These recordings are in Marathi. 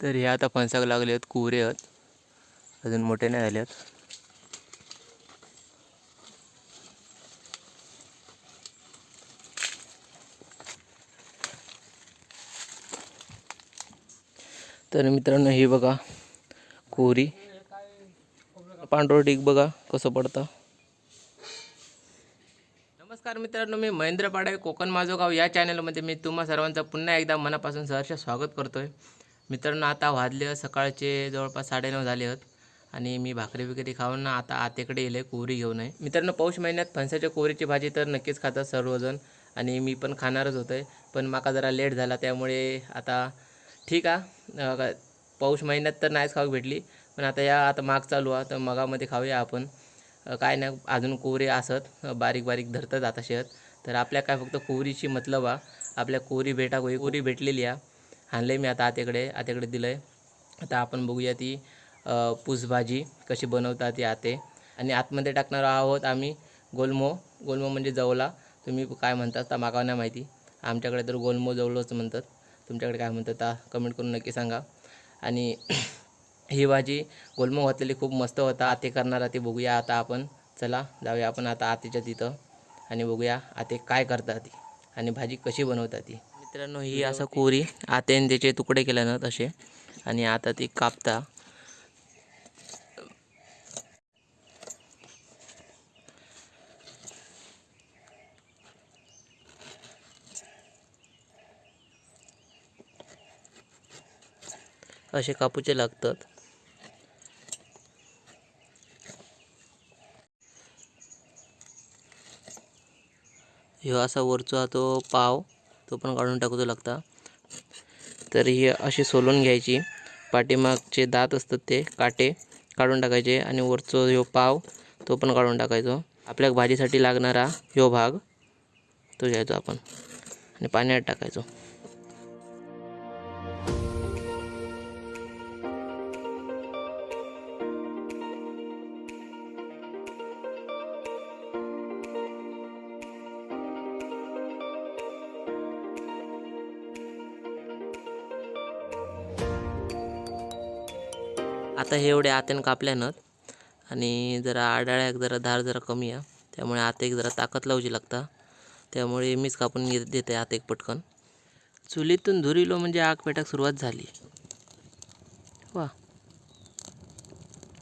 तर हे आता फणसाक लागले आहेत कुवरे आहेत. अजून मोठे नाही झाले आहेत. तर मित्रांनो हे बघा कोरी. पांढरं बघा कसं पडतं. नमस्कार मित्रांनो मी महेंद्र पाडे कोकण माझं गाव या चॅनलमध्ये मी तुम्हा सर्वांचं पुन्हा एकदा मनापासून सहर्ष स्वागत करतो आहे मित्रांनो आता वाजले सकाळचे जवळपास साडेनऊ झाले आहेत आणि मी भाकरी वगैरे खाऊन ना आता आतेकडे येले कोहरी घेऊन आहे. मित्रांनो पौष महिन्यात फणसाच्या कोरीची भाजी तर नक्कीच खातात सर्वजण आणि मी पण खाणारच होतो आहे पण माका जरा लेट झाला त्यामुळे आता ठीक आहे पौष पाऊस महिन्यात तर नाहीच खाऊ भेटली. पण आता या आता माग चालू आहे तर मगामध्ये खाऊया आपण. काय नाही अजून कोरे असत बारीक बारीक धरतात आता शेत तर आपल्या काय फक्त कोहरीची मतलब आहे आपल्या कोहरी भेटा होई कोरी भेटलेली आहे आणले मी आता आत्याकडे आतेकडे दिलं आहे आता आपण बघूया ती पूसभाजी कशी बनवतात ती आते. आणि आतमध्ये टाकणार आहोत आम्ही गोलमो. गोलमो म्हणजे जवला. तुम्ही काय म्हणतात तर मागाव नाही माहिती. आमच्याकडे तर गोलमो जवळच म्हणतात. तुमच्याकडे काय म्हणतात ता कमेंट करून नक्की सांगा. आणि ही भाजी गोलमो घातलेली खूप मस्त होता. आते करणार ते बघूया आता आपण. चला जाऊया आपण आता आतेच्या तिथं. आणि बघूया आते काय करतात ती. आणि भाजी कशी बनवतात ती. मित्रांनो ही असं कोरी आत्याने त्याचे तुकडे केले ना तसे आणि आता ती कापता. असे कापूचे लागतात. ह्यो असा वरचो हा तो पाव. तो पण काढून टाकूचो लागता. तर ही अशी सोलून घ्यायची. पाठीमागचे दात असतात ते काटे काढून टाकायचे आणि वरचो ह्यो पाव तो पण काढून टाकायचो. आपल्या भाजीसाठी लागणारा ह्यो भाग तो घ्यायचो आपण आणि पाण्यात टाकायचो. आता हे एवढे आत्यानं कापल्यानं आणि जरा आडाळ्याक जरा धार जरा कमी आहे. त्यामुळे आता एक जरा ताकद लावची लागता. त्यामुळे मीच कापून घेत देते आता एक पटकन. चुलीतून धुरिलो म्हणजे आग पेटाक सुरुवात झाली. वा.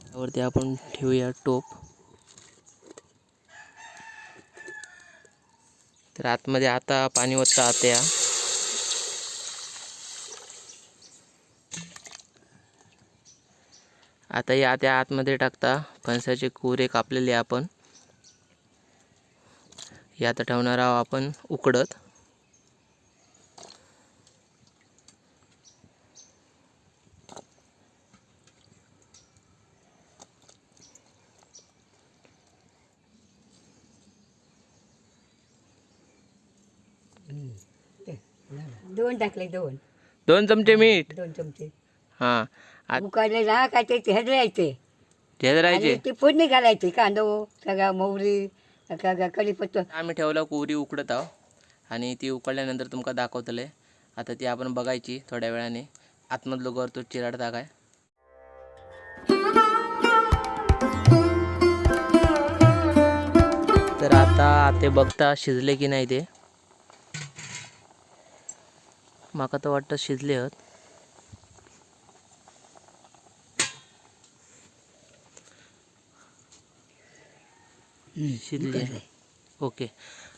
त्यावरती आपण ठेवूया टोप. तर आतमध्ये आता पाणी ओतता आत्या आता या त्या आतमध्ये टाकता. फणसाचे कुरे कापलेले आपण. आता ठेवणार आहोत आपण उकडत. दोन टाकले दोन. दोन चमचे मीठ. दोन चमचे. हां. आत उकाळले ना काय ते हेदरायचे झेदरायचे आणि ते फोडणी घालायची कांदो सगळा मोहरी सगळा कढीपत्ता. आम्ही ठेवलं कुरी उकडत आहो. आणि ती उकडल्यानंतर तुमका दाखवतले. आता ती आपण बघायची थोड्या वेळाने. आतमधलं गर तो चिराड टाकाय तर आता ते बघता शिजले की नाही ते. माका तर वाटतं शिजले आहेत शिजले ओके.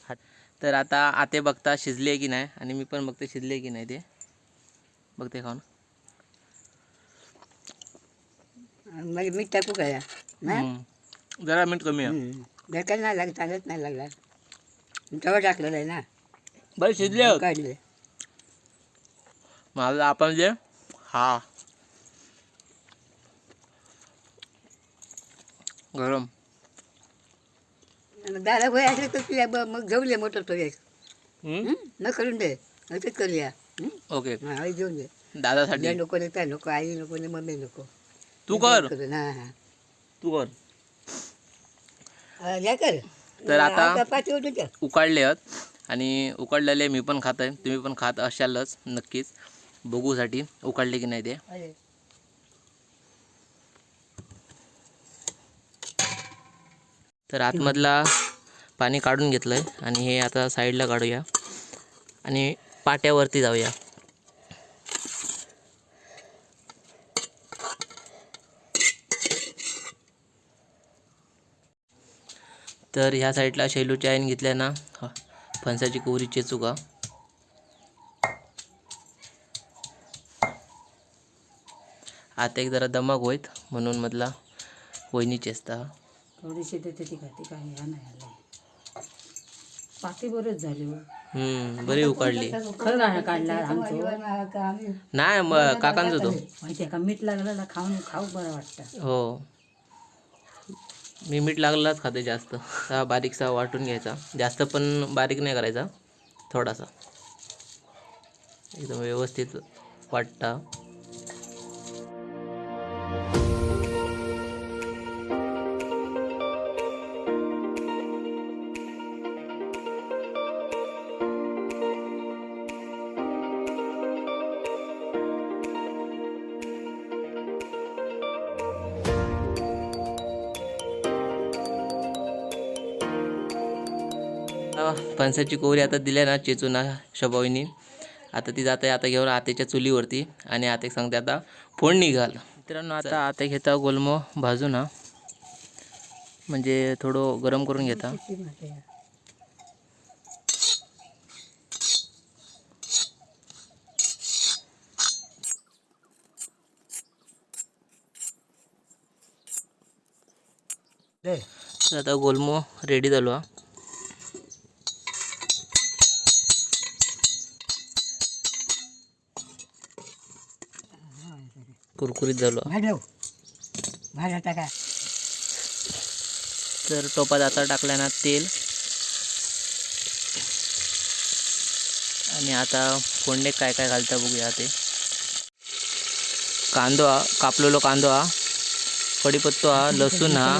हा- तर आता आते बघता शिजले की नाही आणि मी पण बघते शिजले की नाही ते. बघते खाऊन. मीठ टाकू काय. जरा मीठ कमी आहे. बेकार नाही लागत चांगलंच नाही लागला तेव्हा टाकलेलं आहे ना? बरं शिजले. काढले. माझं आपण जे हा. गरम. दादा भय असले तर ब- मग जेवले मोटर तो? न करून दे. असंच करूया हं? ओके. हा आई जेवून दे दादासाठी. ज्या नको त्या नको आई नको ने मम्मी नको. तू कर. करून. हा हा. तू कर. हा, या कर. तर आता-. उकाळले आहेत. आणि उकडलेले मी पण खात आहे तुम्ही पण खात असालच नक्कीच. बघूसाठी उकडले की नाही ते. तर आतमधला पाणी काढून घेतलं आहे आणि हे आता साईडला काढूया आणि पाट्यावरती जाऊया. तर ह्या साईडला शैलूच्या आईन घेतल्या ना फणसाची कोवरी चेचू का आता एक जरा दमक होईत म्हणून मधला वहिनी चेचता थोडीशी देते ती खाते काय ह्या नाही आलं पाती बरंच झाली हो. हम्म बरी उकाडली. खरं गाणं काढला आमचं नाही मग काकांच होतो माहिती आहे का मीठ लागलं ना खाऊन खाऊ बरं वाटतं. हो. मी मीठ लागलाच खाते जास्त. बारीकसा वाटून घ्यायचा. जास्त पण बारीक नाही करायचा. थोडासा. एकदम व्यवस्थित वाटता. फणसाची कोवरी आता दिल्या ना चेचून शबाईनी. आता ती जाते आता घेऊन आतेच्या चुलीवरती आणि आते सांगते आता फोडणी घाल. मित्रांनो आता आते घेता गोलमो भाजून हा म्हणजे थोडं गरम करून घेता. आता गोलमो रेडी झालो हा. कुरकुरीत झालो. भाजव तर टोपात आता टाकल्या ना तेल. आणि आता फोडणे काय काय घालता बघूया ते. कांदो हा कापलेलो कांदो हा कढीपत्तो हा लसूण हा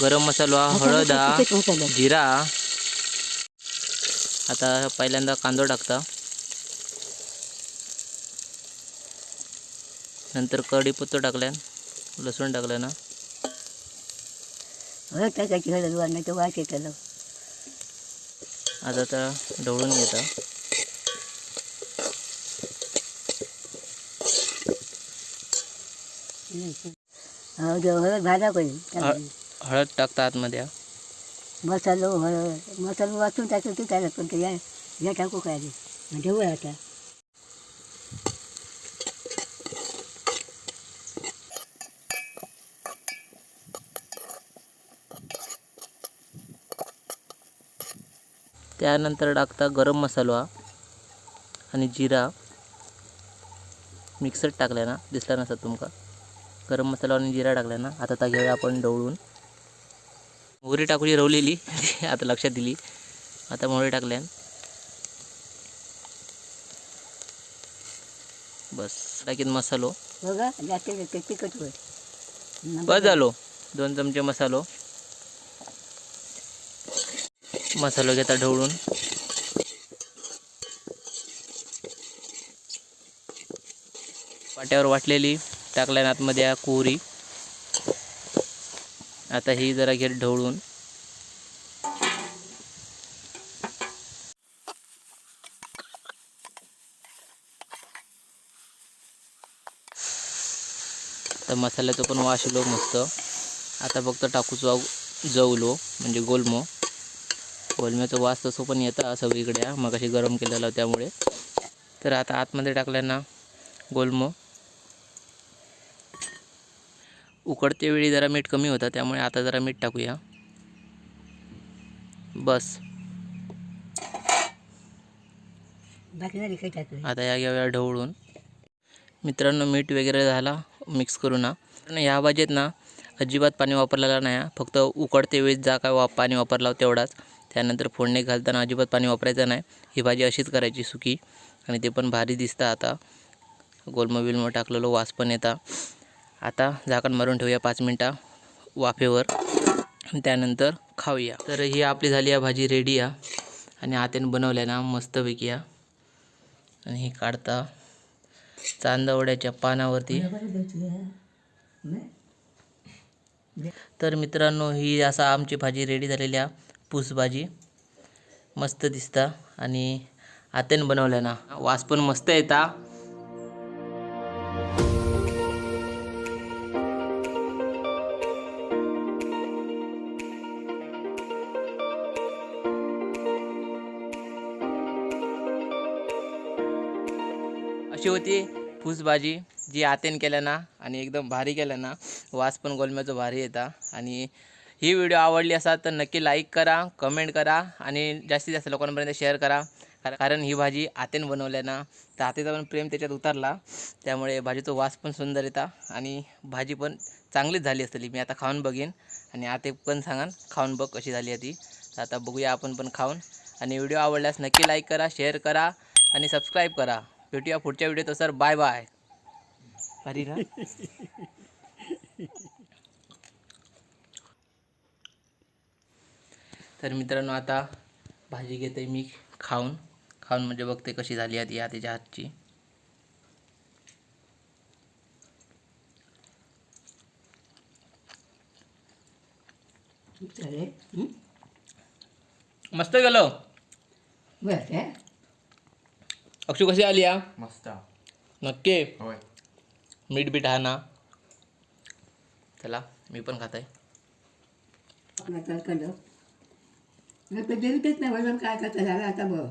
गरम मसालो हा हळद हा जिरा. आता पहिल्यांदा कांदो टाकता. नंतर कढीपत्तो टाकल्यान लसूण टाकलं ना. हळद टाकायची हळद वास आता तर ढवळून घेता हळद भाजा हळद टाकता आतमध्ये. मसालो हळद मसालो वाचून टाकलं तू त्याला पण ते या टाकू काय म्हणजे आता. त्यानंतर टाकता गरम मसालो आणि जिरा. मिक्सर टाकल्या ना दिसला नसता तुमका? गरम मसाला आणि जिरा टाकल्या ना आता त्या घेऊया आपण ढवळून मोहरी टाकली रवलेली आता लक्षात दिली. आता मोहरी टाकल्या बस टाकीत मसालो. ते बस झालो. दोन चमचे मसालो. मसालो घेता ढवळून. पाट्यावर वाटलेली टाकल्या आतमध्ये या कोहरी. आता ही जरा घेत ढवळून. तर मसाल्याचं पण वाशलो येलो मस्त. आता फक्त टाकूच जवलो म्हणजे गोलमो. गोलम्याचा वास तसं पण येतं सगळीकडे मग अशी गरम केलेला त्यामुळे. तर आता आतमध्ये टाकल्याना गोलमो. उकडते वेळी जरा मीठ कमी होतं त्यामुळे आता जरा मीठ टाकूया. बस. आता या घेऊया ढवळून. मित्रांनो मीठ वगैरे झाला मिक्स करू ना. ह्या भाजीत ना अजिबात पाणी वापरलेलं नाही हा. फक्त उकडते वेळेस जा काय वा पाणी वापरला तेवढाच. त्यानंतर फोडणी घालताना अजिबात पाणी वापरायचं नाही. ही भाजी अशीच करायची सुकी. आणि ते पण भारी दिसतं आता. गोलमं बिलमं टाकलेलं वास पण येता. आता झाकण मारून ठेवूया पाच मिनटं वाफेवर. त्यानंतर खाऊया. तर ही आपली झाली या भाजी रेडी या. आणि हाताने बनवल्या ना मस्तपैकी या. आणि हे काढता चांदवड्याच्या पानावरती. तर मित्रांनो ही असा आमची भाजी रेडी झालेली आहे पूसभाजी मस्त दिसता. आणि हातेन बनवल्या ना वास पण मस्त येता. अशी होती फूसभाजी जी आतेन केल्या ना आणि एकदम भारी केल्या ना वास पण गोलम्याचं भारी येता. आणि ही व्हिडिओ आवडली असाल तर नक्की लाईक करा कमेंट करा आणि जास्तीत जास्त लोकांपर्यंत शेअर करा. कार- कारण ही भाजी आतेन बनवल्या ना तर आतेचा पण प्रेम त्याच्यात उतरला. त्यामुळे भाजीचा वास पण सुंदर येता आणि भाजी पण चांगलीच झाली असली. मी आता खाऊन बघीन आणि आते पण सांगा खाऊन बघ कशी झाली आहे ती. तर आता बघूया आपण पण खाऊन. आणि व्हिडिओ आवडल्यास नक्की लाईक करा शेअर करा आणि सबस्क्राईब करा. भेटूया पुढच्या व्हिडिओत सर. बाय बाय भारी ना तर मित्रांनो आता भाजी घेते मी खाऊन. खाऊन म्हणजे बघते कशी झाली आहे ती या त्याच्या हातची? मस्त गेलो बरं काय अक्षू कशी आली या मस्त. नक्की? होय. मीठ बीठ हा ना? चला मी पण खात आहे तर ते नाही वजन काय करता झालं आता बघ.